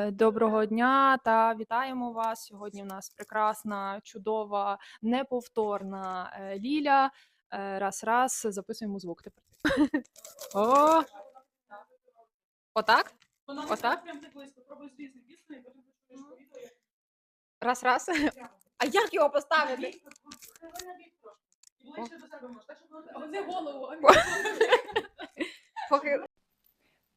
Е, Доброго дня та вітаємо вас. Сьогодні в нас прекрасна, чудова, неповторна е, Ліля. Е, Раз, раз, записуємо звук тепер. О! Отак? Отак? Раз, раз. А як його поставити?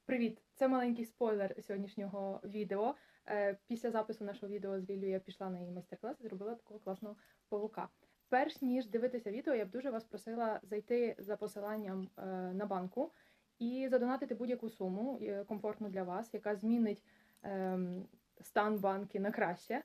Привіт! Це маленький спойлер сьогоднішнього відео. Е, Після запису нашого відео з Лілію я пішла на її майстер-клас і зробила такого класного павука. Перш ніж дивитися відео, я б дуже вас просила зайти за посиланням е, на банку і задонатити будь-яку суму е, комфортну для вас, яка змінить ем, стан банки на краще.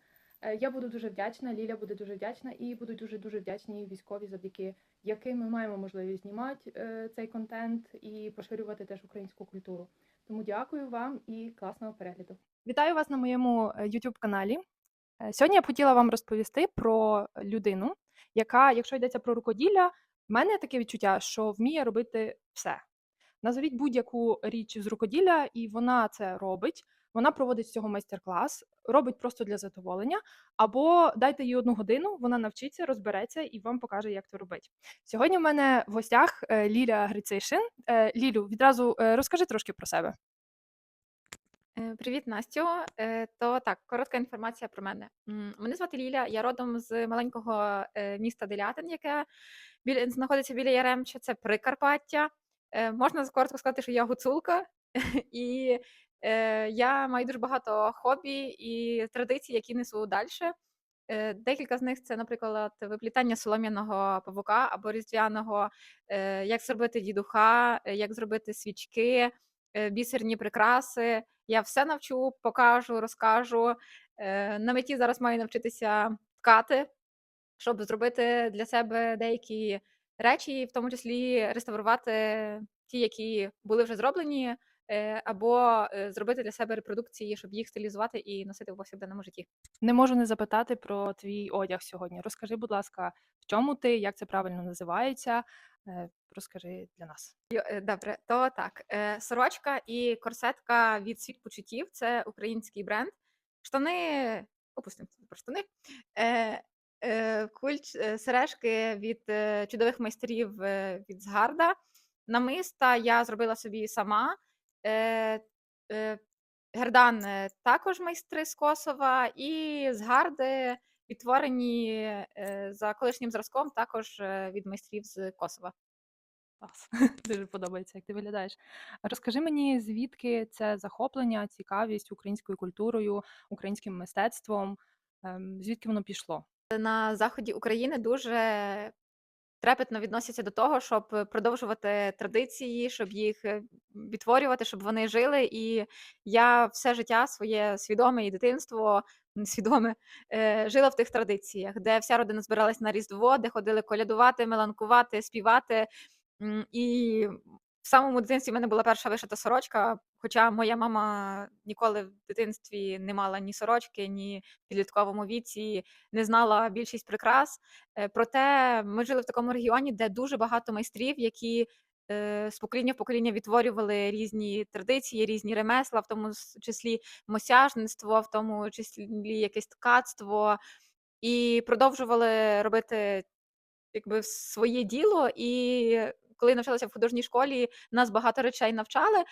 Я буду дуже вдячна, Ліля буде дуже вдячна, і будуть дуже дуже вдячні військові, завдяки яким ми маємо можливість знімати цей контент і поширювати теж українську культуру. Тому дякую вам і класного перегляду. Вітаю вас на моєму е, youtube каналі. Е, Сьогодні я б хотіла вам розповісти про людину, яка, якщо йдеться про рукоділля, в мене таке відчуття, що вміє робити все. Назовіть будь-яку річ з рукоділля, і вона це робить. Вона проводить з цього майстер-клас, робить просто для задоволення, або дайте їй одну годину, вона навчиться, розбереться і вам покаже, як це робити. Сьогодні в мене в гостях е, Ліля Грицишин. Е, Лілю, відразу е, розкажи трошки про себе. Привіт, Настю. То так, коротка інформація про мене. Мене звати Ліля, я родом з маленького міста Делятин, яке біля, знаходиться біля Яремча, це Прикарпаття. Можна коротко сказати, що я гуцулка, і е, я маю дуже багато хобі і традицій, які несу далі. Декілька з них це, наприклад, виплітання солом'яного павука або різдвяного, е, як зробити дідуха, е, як зробити свічки, е, бісерні прикраси. Я все навчу, покажу, розкажу. Е, На меті зараз маю навчитися ткати, щоб зробити для себе деякі речі, в тому числі реставрувати ті, які були вже зроблені, е, або е, зробити для себе репродукції, щоб їх стилізувати і носити в повсякденному житті. Не можу не запитати про твій одяг сьогодні. Розкажи, будь ласка, в чому ти, як це правильно називається? Е, Розкажи для нас. Е, Добре, то так. е, Сорочка і корсетка від світ почуттів це український бренд. Штани, опустимо про штани. Е, е, Кульч, е, сережки від е, чудових майстерів е, від Згарда. Намиста я зробила собі сама. Е, е, Гердан е, також майстри з Косова, і згарди відтворені е, за колишнім зразком, також е, від майстрів з Косова. Клас. Дуже подобається, як ти виглядаєш. Розкажи мені, звідки це захоплення, цікавість українською культурою, українським мистецтвом, ем, звідки воно пішло? на заході України дуже трепетно відносяться до того, щоб продовжувати традиції, щоб їх е, відтворювати, щоб вони жили. І я все життя своє свідоме і дитинство несвідоме е, жила в тих традиціях, де вся родина збиралась на Різдво, де ходили колядувати, меланкувати, співати. І в самому дитинстві в мене була перша вишита сорочка, хоча моя мама ніколи в дитинстві не мала ні сорочки, ні в підлітковому віці, не знала більшість прикрас. Е, Проте ми жили в такому регіоні, де дуже багато майстрів, які е, з покоління в покоління відтворювали різні традиції, різні ремесла, в тому числі мосяжництво, в тому числі якесь ткацтво, і продовжували робити якби своє діло. І коли навчалася в художній школі, нас багато речей навчали.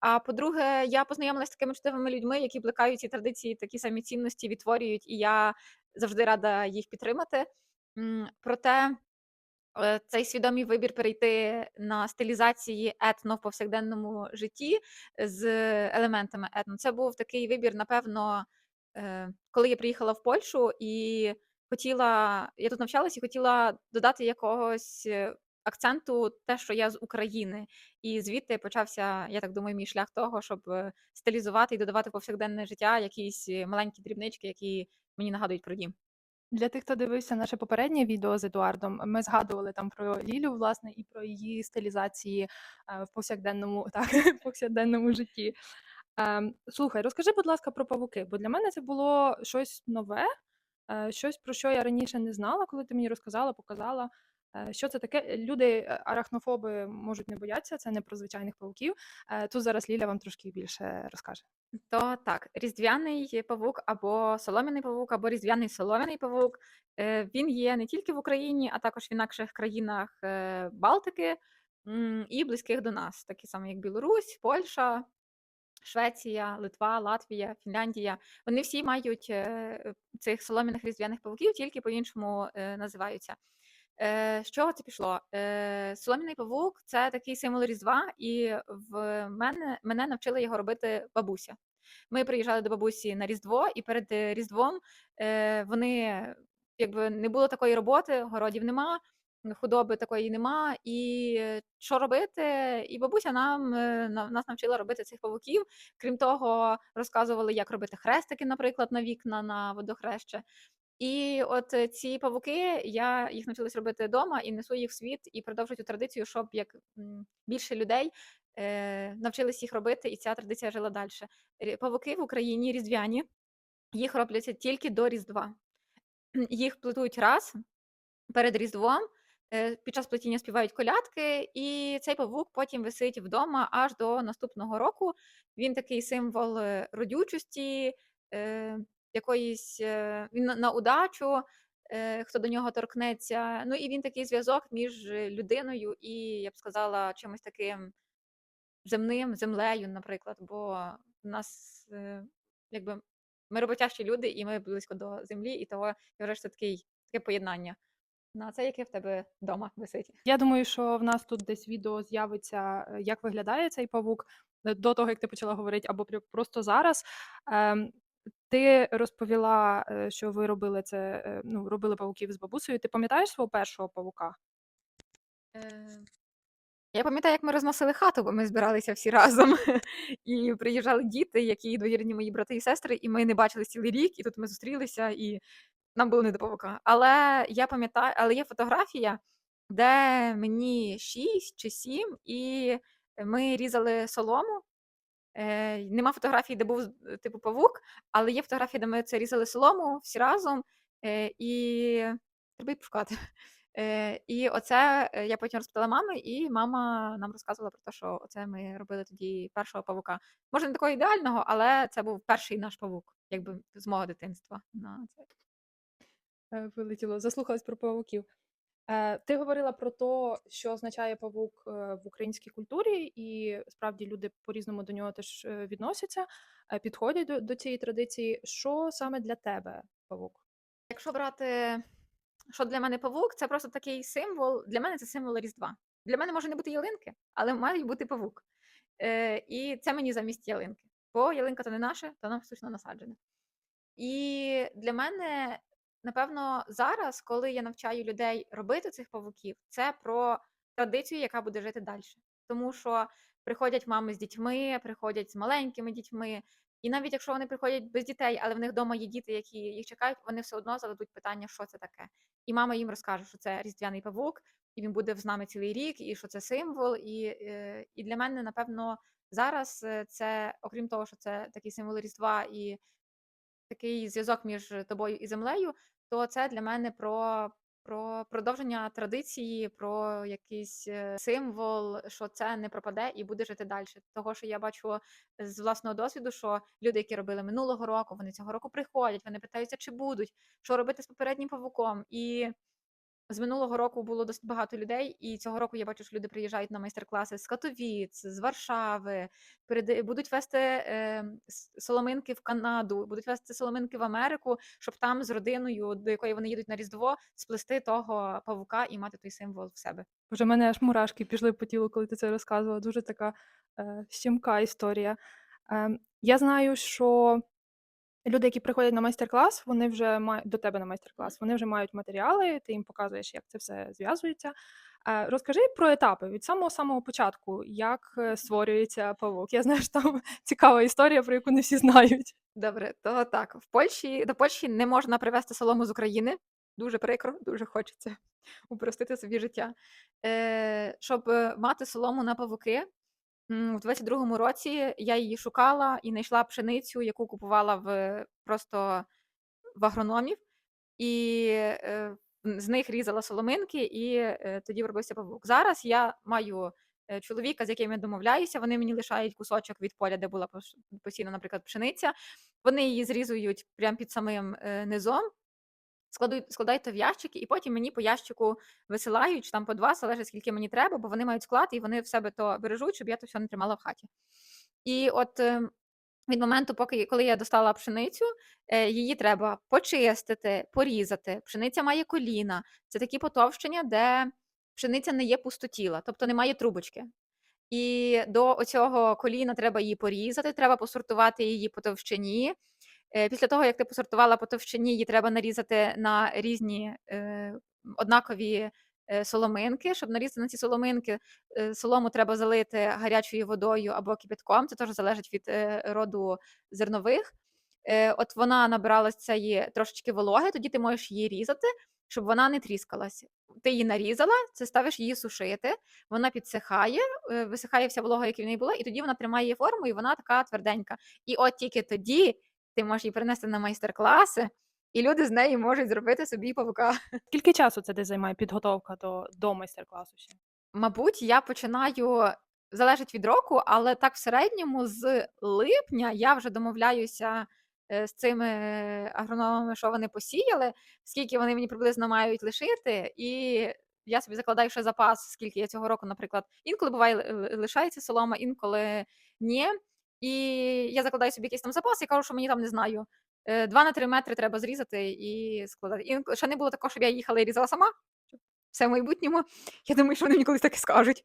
А по-друге, я познайомилася з такими чудовими людьми, які плекають ці традиції, такі самі цінності відтворюють, і я завжди рада їх підтримати. Проте е, цей свідомий вибір перейти на стилізації етно в повсякденному житті з елементами етно. Це був такий вибір, напевно, е, коли я приїхала в Польщу і хотіла, я тут навчалась і хотіла додати якогось е, акценту, те, що я з України. І звідти почався, я так думаю, мій шлях того, щоб е, стилізувати і додавати в повсякденне життя якісь е, маленькі дрібнички, які мені нагадують про дім. Для тих, хто дивився наше попереднє відео з Едуардом, ми згадували там про Лілю, власне, і про її стилізації е, в повсякденному, так, в повсякденному житті. Ем, Слухай, розкажи, будь ласка, про павуки, бо для мене це було щось нове, щось про що я раніше не знала, коли ти мені розказала, показала. Е, Що це таке? Люди е, арахнофоби можуть не боятися, це не про звичайних павуків. Е, Тут зараз Ліля вам трошки більше розкаже. То так, різдвяний павук або солом'яний павук, або різдвяний солом'яний павук. е, Він є не тільки в Україні, а також в інакших країнах е, Балтики і близьких до нас, такі самі як Білорусь, Польща, Швеція, Литва, Латвія, Фінляндія. Вони всі мають е, цих солом'яних різдвяних павуків, тільки по-іншому е, називаються. Е, З чого це пішло? Е, Солом'яний павук це такий символ Різдва, і в мене мене навчила його робити бабуся. Ми приїжджали до бабусі на Різдво, і перед е, Різдвом е, вони якби не було такої роботи, городів нема, худоби такої нема. І е, що робити? І бабуся нам е, нас навчила робити цих павуків. Крім того, розказували, як робити хрестики, наприклад, на вікна на водохреще. І от е, ці павуки, я їх навчилась робити вдома і несу їх в світ, і продовжую цю традицію, щоб як більше людей е, навчились їх робити, і ця традиція жила далі. Павуки в Україні різдвяні, їх робляться тільки до Різдва. Їх плетуть раз перед Різдвом. е, Під час плетіння співають колядки, і цей павук потім висить вдома аж до наступного року. Він такий символ е, родючості, якоїсь е, він на, удачу, е, хто до нього торкнеться. Ну і він такий зв'язок між людиною і, я б сказала, чимось таким земним, землею, наприклад. Бо в нас е, якби ми роботящі люди, і ми близько до землі, і того я вважаю, що такий, таке поєднання. На це, яке в тебе вдома висить. Я думаю, що в нас тут десь відео з'явиться, як виглядає цей павук до того, як ти почала говорити, або просто зараз. Ти розповіла, е, що ви робили це, е, ну, робили павуків з бабусею. Ти пам'ятаєш свого першого павука? Е, Я пам'ятаю, як ми розносили хату, бо ми збиралися всі разом. І приїжджали діти, які двоюрідні мої брати і сестри, і ми не бачились цілий рік, і тут ми зустрілися, і нам було не до павука. Але я пам'ятаю, але є фотографія, де мені 6 чи 7, і ми різали солому. Е, нема фотографії, де був е, типу павук, але є фотографія, де ми це різали солому всі разом. Е, і треба її пошукати. Е, і оце е, я потім розпитала мами, і мама нам розказувала про те, що оце ми робили тоді першого павука. Може, не такого ідеального, але це був перший наш павук, якби з мого дитинства. На це. Е, Вилетіло, заслухалась про павуків. Е, Ти говорила про те, що означає павук е, в українській культурі, і справді люди по-різному до нього теж е, відносяться, підходять до, до цієї традиції. Що саме для тебе павук? Якщо брати, що для мене павук, це просто такий символ. Для мене це символ Різдва. Для мене може не бути ялинки, але має бути павук. Е, і це мені замість ялинки. Бо ялинка то не наша, то вона штучно насаджена. І для мене, напевно, зараз, коли я навчаю людей робити цих павуків, це про традицію, яка буде жити далі. Тому що приходять мами з дітьми, приходять з маленькими дітьми. І навіть якщо вони приходять без дітей, але в них вдома є діти, які їх чекають, вони все одно зададуть питання, що це таке. І мама їм розкаже, що це різдвяний павук, і він буде з нами цілий рік, і що це символ. І, е, і для мене, напевно, зараз е, це, окрім того, що це такий символ Різдва і такий зв'язок між тобою і землею, то це для мене про, про продовження традиції, про якийсь е, символ, що це не пропаде і буде жити далі. Того, що я бачу з власного досвіду, що люди, які робили минулого року, вони цього року приходять, вони питаються, чи будуть, що робити з попереднім павуком. І з минулого року було досить багато людей, і цього року я бачу, що люди приїжджають на майстер-класи з Катовіц, з Варшави, будуть вести е, соломинки в Канаду, будуть вести соломинки в Америку, щоб там з родиною, до якої вони їдуть на Різдво, сплести того павука і мати той символ в себе. В мене аж мурашки пішли по тілу, коли ти це розказувала. Дуже така е, щемка історія. Е, я знаю, що люди, які приходять на майстер-клас, вони вже мають до тебе на майстер-клас, вони вже мають матеріали, ти їм показуєш, як це все зв'язується. Е, розкажи про етапи від самого самого початку, як е, створюється павук. Я знаю, що там цікава історія, про яку не всі знають. Добре, то так. В Польщі до Польщі не можна привезти солому з України. Дуже прикро, дуже хочеться упростити собі життя. Е, щоб е, мати солому на павуки, м, у 22-му році я її шукала і знайшла пшеницю, яку купувала в просто в агрономів. І е, з них різала соломинки, і е, тоді робився павук. Зараз я маю е, чоловіка, з яким я домовляюся. Вони мені лишають кусочок від поля, де була пош- наприклад, пшениця. Вони її зрізують прямо під самим е, низом. То в ящики, і потім мені по ящику висилають, там по два, залежить скільки мені треба, бо вони мають склад, і вони в себе то бережуть, щоб я то все не тримала в хаті. І от е, від моменту, поки коли я достала пшеницю, е, її треба почистити, порізати. Пшениця має коліна. Це такі потовщення, де пшениця не є пустотіла, тобто немає трубочки. І до оцього коліна треба її порізати, треба посортувати її по товщині. Е, Після того, як ти посортувала по товщині, її треба нарізати на різні е, однакові е, соломинки. Щоб нарізати на ці соломинки, солому треба залити гарячою водою або кипятком. Це теж залежить від роду зернових. От вона набралась цієї трошечки вологи, тоді ти можеш її різати, щоб вона не тріскалась. Ти її нарізала, це ставиш її сушити, вона підсихає, висихає вся волога, яка в неї була, і тоді вона тримає форму, і вона така тверденька. І от тільки тоді ти можеш її принести на майстер-класи, і люди з неї можуть зробити собі павука. Скільки часу це десь займає підготовка до, до майстер-класу? ще? Мабуть, я починаю залежить від року, але так в середньому з липня я вже домовляюся е, з цими агрономами, що вони посіяли, скільки вони мені приблизно мають лишити, і я собі закладаю ще запас, скільки я цього року, наприклад, інколи буває ли- ли- лишається солома, інколи ні. І я закладаю собі якийсь там запас і кажу, що мені там не знаю. 2 на 3 метри треба зрізати і складати. І ще не було такого, щоб я їхала і різала сама. Все в майбутньому. Я думаю, що вони мені колись так і скажуть.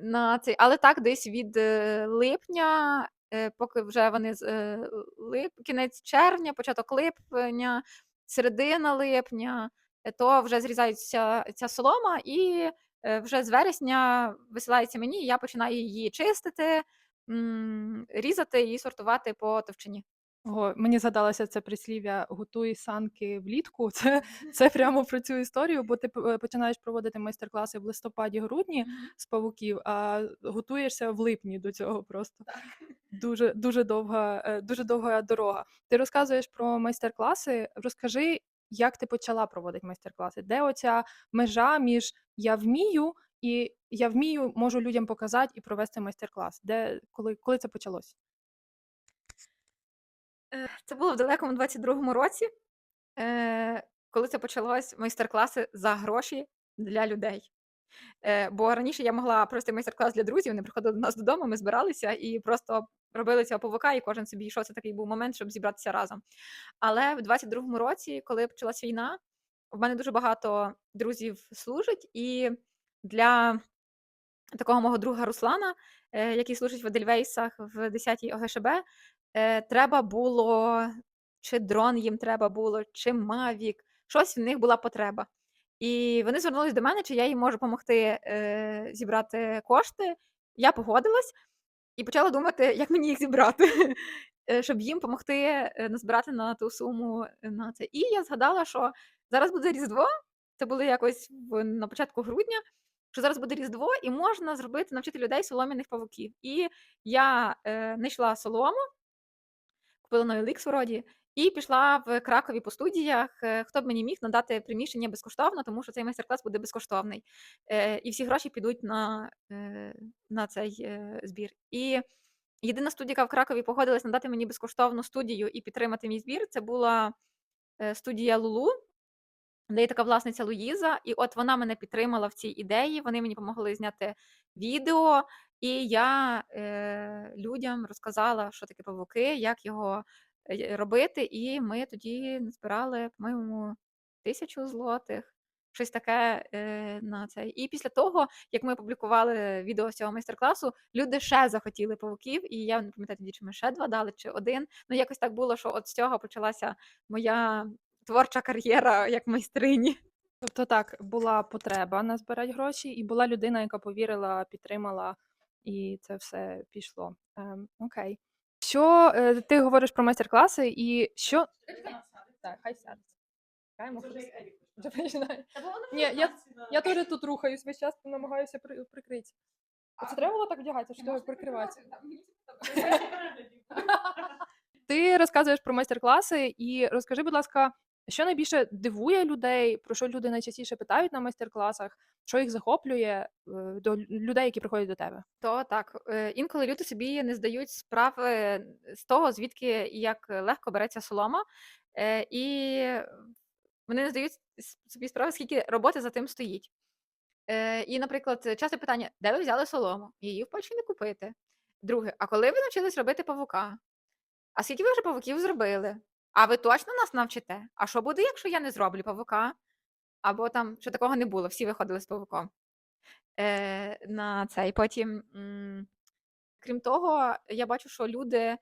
На цей. Але так, десь від е, липня, е, поки вже вони з е, лип, кінець червня, початок липня, середина липня, е, то вже зрізається ця солома, і е, вже з вересня висилається мені, і я починаю її чистити, різати і сортувати по товщині. Ого, мені згадалося це прислів'я готуй санки влітку. Це, це прямо про цю історію, бо ти починаєш проводити майстер-класи в листопаді-грудні з павуків, а готуєшся в липні до цього просто. Дуже, дуже довга, е, дуже довга дорога. Ти розказуєш про майстер-класи. Розкажи, як ти почала проводити майстер-класи? Де оця межа між я вмію і я вмію, можу людям показати і провести майстер-клас? Де коли, коли це почалось? Е, Це було в далекому 22-му році, е, коли це почалось майстер-класи за гроші для людей. Е, Бо раніше я могла провести майстер-клас для друзів, вони приходили до нас додому, ми збиралися і просто робили цього павука, і кожен собі йшов. Це такий був момент, щоб зібратися разом. Але в 22-му році, коли почалась війна, в мене дуже багато друзів служить, і для такого мого друга Руслана, е, який служить в Едельвейсах в 10-й ОГШБ, е, треба було чи дрон їм треба було, чи Мавік, щось в них була потреба. І вони звернулись до мене, чи я їм можу допомогти е, зібрати кошти. Я погодилась і почала думати, як мені їх зібрати, щоб їм допомогти назбирати на ту суму на це. І я згадала, що зараз буде Різдво. Це було якось в, на початку грудня. Що зараз буде Різдво, і можна зробити, навчити людей солом'яних павуків. І я е, знайшла солому, купила на OLX вроді, і пішла в Кракові по студіях. е, Хто б мені міг надати приміщення безкоштовно, тому що цей майстер-клас буде безкоштовний. Е, і всі гроші підуть на, е, на цей е, збір. І єдина студія, яка в Кракові погодилась надати мені безкоштовну студію і підтримати мій збір, це була е, студія Лулу. Де є така власниця Луїза, і от вона мене підтримала в цій ідеї. Вони мені допомогли зняти відео, і я е, людям розказала, що таке павуки, як його е, робити. І ми тоді збирали, по-моєму, тисячу злотих, щось таке е, на це. І після того, як ми опублікували відео з цього майстер-класу, люди ще захотіли павуків, і я не пам'ятаю тоді, чи ми ще два дали, чи один. Ну, якось так було, що от з цього почалася моя творча кар'єра як майстрині. Тобто так, була потреба назбирати гроші, і була людина, яка повірила, підтримала, і це все пішло. Ем, окей. Що е, ти говориш про майстер-класи, і що. Так, хай сяде. Ні, я, я теж тут рухаюсь, весь час намагаюся при, прикрити. Оце треба було так вдягатися, що прикриватися. Ти розказуєш про майстер-класи, і розкажи, будь ласка, Що найбільше дивує людей, про що люди найчастіше питають на майстер-класах, що їх захоплює е, до людей, які приходять до тебе? То так, е, інколи люди собі не здають справи з того, звідки і як легко береться солома, е, і вони не здають собі справи, скільки роботи за тим стоїть. І, наприклад, часто питання: де ви взяли солому? Її в Польщі не купити. Друге, а коли ви навчились робити павука? А скільки ви вже павуків зробили? А ви точно нас навчите? А що буде, якщо я не зроблю павука? Або там, що такого не було, всі виходили з павуком. Е, на цей. Потім, крім того, я бачу, що люди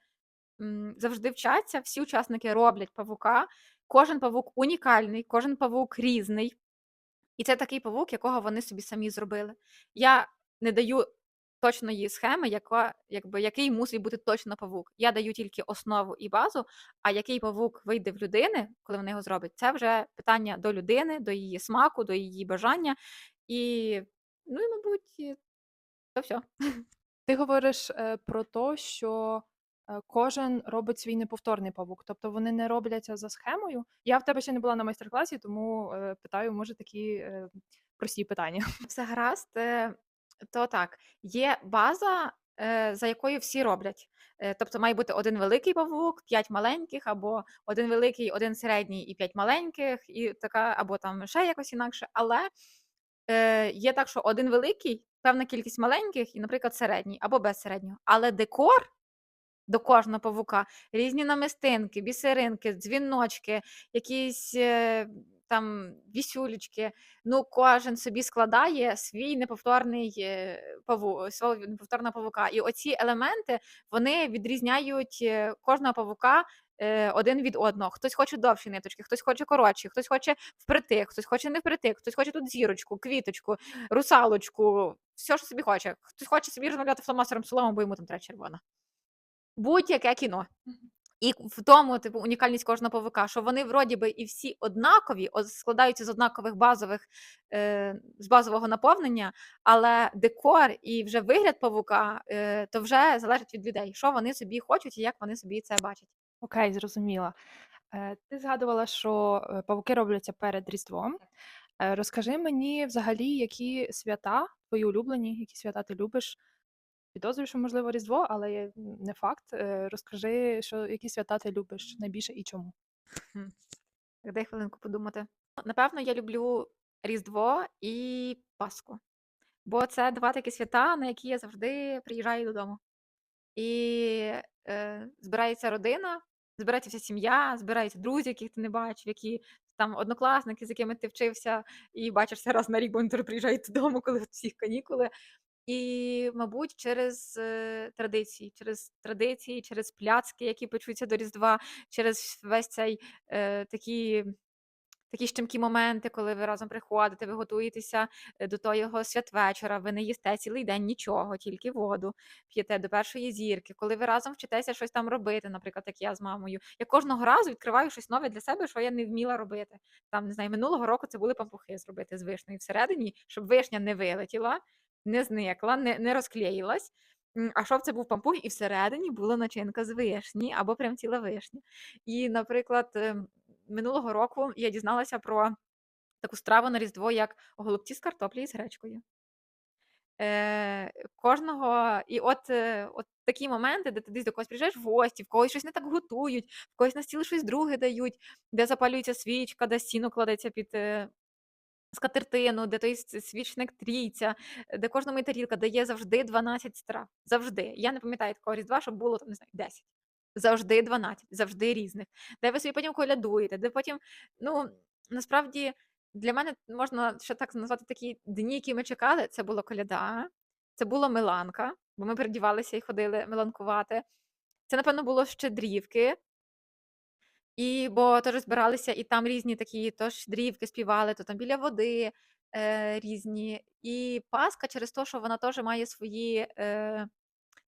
завжди вчаться, всі учасники роблять павука. Кожен павук унікальний, кожен павук різний. І це такий павук, якого вони собі самі зробили. Я не даю точної схеми, яка, якби, який мусить бути точно павук. Я даю тільки основу і базу, а який павук вийде в людини, коли вони його зроблять, це вже питання до людини, до її смаку, до її бажання. І, ну і, мабуть, то все. Ти говориш е, про те, що е, кожен робить свій неповторний павук, тобто вони не робляться за схемою. Я в тебе ще не була на майстер-класі, тому е, питаю, може, такі е, прості питання. Все гаразд, то так, є база, е, за якою всі роблять. Е, Тобто має бути один великий павук, п'ять маленьких, або один великий, один середній і п'ять маленьких, і така, або там ще якось інакше. Але е, є так, що один великий, певна кількість маленьких, і, наприклад, середній, або без середнього. Але декор до кожного павука різні намистинки, бісеринки, дзвіночки, якісь е, там вісюлечки. Ну, кожен собі складає свій неповторний е, паву, свого неповторного павука. І оці елементи вони відрізняють е, кожного павука. е, Один від одного. Хтось хоче довші ниточки, хтось хоче коротші, хтось хоче впритик, хтось хоче не впритик, хтось хоче тут зірочку, квіточку, русалочку, все, що собі хоче. Хтось хоче собі розмовляти фломастером солому, бо йому там треба червона будь-яке кіно. І в тому, типу, унікальність кожного павука, що вони вроді би і всі однакові, складаються з однакових базових, е, з базового наповнення, але декор і вже вигляд павука, е, то вже залежить від людей, що вони собі хочуть і як вони собі це бачать. Окей, зрозуміла. Е, Ти згадувала, що е, павуки робляться перед Різдвом. Е, Розкажи мені взагалі, які свята твої улюблені, які свята ти любиш. Підозрюю, що можливо Різдво, але не факт. Е, Розкажи, що які свята ти любиш найбільше і чому. Хм. Дай хвилинку подумати. Напевно, я люблю Різдво і Пасху, бо це два такі свята, на які я завжди приїжджаю додому. І е, збирається родина, збирається вся сім'я, збираються друзі, яких ти не бачив, які там однокласники, з якими ти вчився, і бачишся раз на рік, бо вони теж приїжджають додому, коли всіх канікули. І, мабуть, через е, традиції, через традиції, через пляцки, які печуться до Різдва, через весь цей е, такі. Такі щемкі моменти, коли ви разом приходите, ви готуєтеся е, до того святвечора, ви не їсте цілий день нічого, тільки воду п'єте до першої зірки, коли ви разом вчитеся щось там робити, наприклад, як я з мамою. Я кожного разу відкриваю щось нове для себе, що я не вміла робити. Там, не знаю, минулого року це були пампухи зробити з вишнею всередині, щоб вишня не вилетіла, не зникла, не, не розклеїлась. А щоб це був пампух, і всередині була начинка з вишні або прям ціла вишня. І, наприклад, ем, минулого року я дізналася про таку страву на Різдво, як голубці з картоплі і з гречкою. Е, кожного, і от, е, от такі моменти, де ти десь до когось приїжджаєш в гості, в когось щось не так готують, в когось на стіл щось друге дають, де запалюється свічка, де стіну кладеться під е, скатертину, де той свічник трійця, де кожному є тарілка, де є завжди 12 страв. Завжди. Я не пам'ятаю такого різдва, щоб було там, не знаю, 10. Завжди 12, завжди різних. Де ви собі потім колядуєте, де потім, ну, насправді, для мене можна ще так назвати такі дні, які ми чекали. Це було коляда, це було миланка, бо ми передівалися і ходили миланкувати. Це, напевно, було щедрівки, і бо теж збиралися, і там різні такі то щедрівки співали, то там біля води е, різні. І Пасха через те, що вона теж має свої е,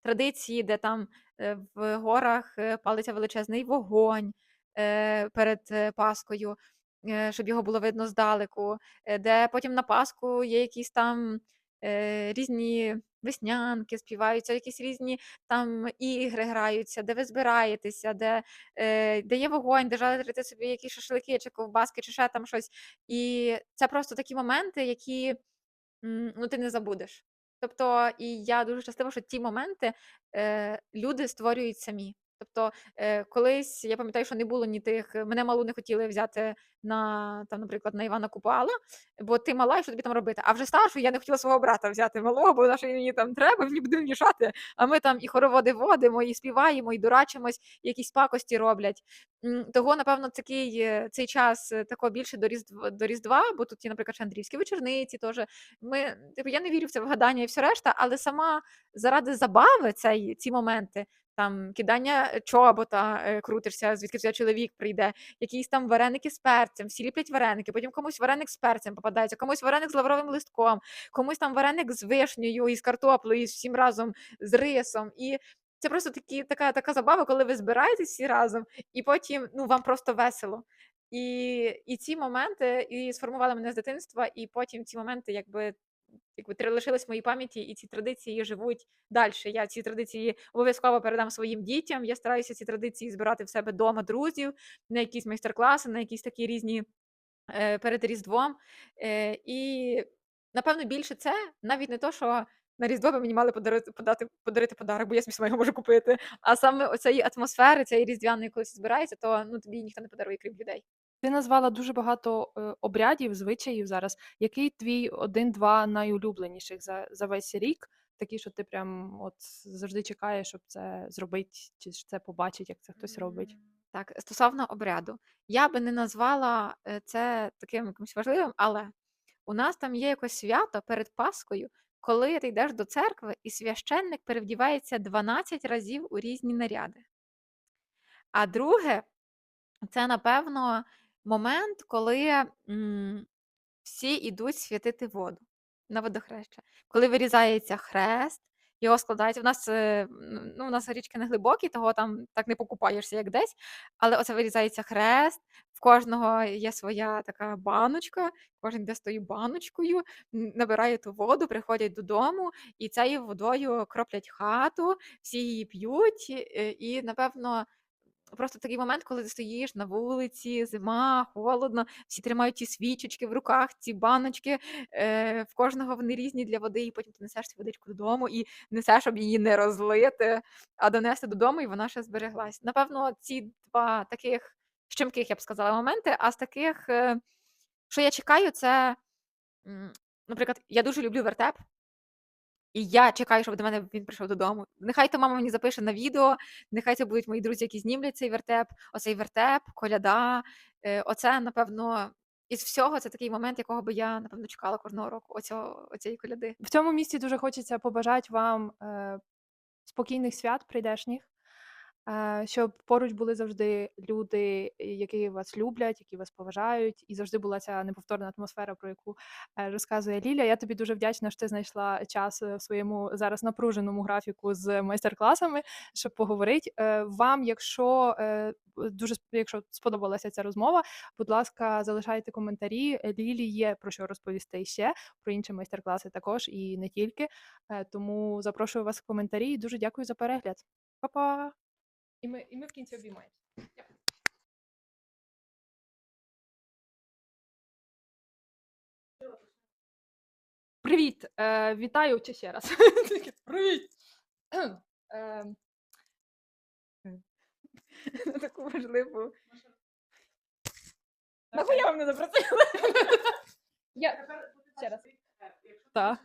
традиції, де там е, в горах е, палиться величезний вогонь е, перед е, Паскою, е, щоб його було видно здалеку, е, де потім на Пасху є якісь там е, різні веснянки співаються, якісь різні там ігри граються, де ви збираєтеся, де, е, де є вогонь, де жарите собі якісь шашлики чи ковбаски, чи ще там щось. І це просто такі моменти, які ну, ти не забудеш. Тобто, і я дуже щаслива, що ті моменти е, люди створюють самі. Тобто, е, колись я пам'ятаю, що не було ні тих, мене малу не хотіли взяти на там, наприклад, на Івана Купала, бо ти мала, і що тобі там робити? А вже старшу я не хотіла свого брата взяти малого, бо що мені там треба, мені буде мішати. А ми там і хороводи водимо, і співаємо, і дурачимось, і якісь пакості роблять. Того, напевно, такий е, цей час е, тако більше до Різдва, до Різдва, бо тут є, наприклад, ще Андріївські вечорниці. Теж ми типу, я не вірю в це вгадання і все решта, але сама заради забави цей, ці моменти. Там кидання чобота, е, крутишся, звідки цей чоловік прийде, якісь там вареники з перцем, всі ліплять вареники, потім комусь вареник з перцем попадається, комусь вареник з лавровим листком, комусь там вареник з вишнею і з картоплею, і з всім разом з рисом. І це просто такі, така, така забава, коли ви збираєтесь всі разом, і потім ну, вам просто весело. І, і ці моменти і сформували мене з дитинства, і потім ці моменти, якби. Якби лишились в моїй пам'яті, і ці традиції живуть далі. Я ці традиції обов'язково передам своїм дітям. Я стараюся ці традиції збирати в себе вдома друзів на якісь майстер-класи, на якісь такі різні е, перед Різдвом. Е, і напевно більше це навіть не то, що на Різдво ви мені мали подарити, подати, подарити подарок, бо я собі сама можу купити. А саме оцеї атмосфери, цієї різдвяної, коли всі збирається, то ну тобі ніхто не подарує, крім людей. Ти назвала дуже багато е, обрядів, звичаїв зараз. Який твій один-два найулюбленіших за, за весь рік? Такі, що ти прям от завжди чекаєш, щоб це зробити, чи це побачить, як це хтось робить. Так, стосовно обряду, я би не назвала е, це таким якимось важливим, але у нас там є якось свято перед Паскою, коли ти йдеш до церкви, і священник перевдівається 12 разів у різні наряди. А друге, це, напевно, момент, коли м, всі йдуть святити воду на водохреща. Коли вирізається хрест, його складається. У нас, е, ну, у нас річки не глибокі, того там так не покупаєшся, як десь. Але оце вирізається хрест, в кожного є своя така баночка, кожен йде з тою баночкою, набирає ту воду, приходять додому, і цією водою кроплять хату, всі її п'ють, е, і, напевно, Просто такий момент, коли ти стоїш на вулиці, зима, холодно, всі тримають ті свічечки в руках, ці баночки, е, в кожного вони різні для води, і потім ти несеш цю водичку додому і несеш, щоб її не розлити, а донести додому, і вона ще збереглась. Напевно, ці два таких щемких, я б сказала, моменти, а з таких, е, що я чекаю, це, наприклад, я дуже люблю вертеп. І я чекаю, щоб до мене він прийшов додому. Нехай то мама мені запише на відео, нехай це будуть мої друзі, які знімлять цей вертеп, оцей вертеп, коляда. Е, Оце, напевно, із всього це такий момент, якого би я, напевно, чекала кожного року, оцього, оцієї коляди. В цьому місці дуже хочеться побажати вам е, спокійних свят прийдешніх, щоб поруч були завжди люди, е, які вас люблять, які вас поважають, і завжди була ця неповторна атмосфера, про яку е, розказує Ліля. Я тобі дуже вдячна, що ти знайшла час е, в своєму зараз напруженому графіку з майстер-класами, щоб поговорити. Е, Вам, якщо е, дуже якщо сподобалася ця розмова, будь ласка, залишайте коментарі. Е, Лілі є про що розповісти ще, про інші майстер-класи також і не тільки. Е, Тому запрошую вас в коментарі і дуже дякую за перегляд. Па-па! І ми, і ми в кінці обіймаємося. Привіт! Е, вітаю чи ще раз. Привіт! Е, На таку важливу. Нахуя ви мене запросили? Я ще раз. Так.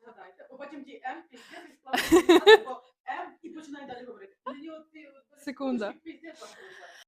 Згадайте, бо потім піздець і бо М і починає далі говорити. Мені от ти от Секунда.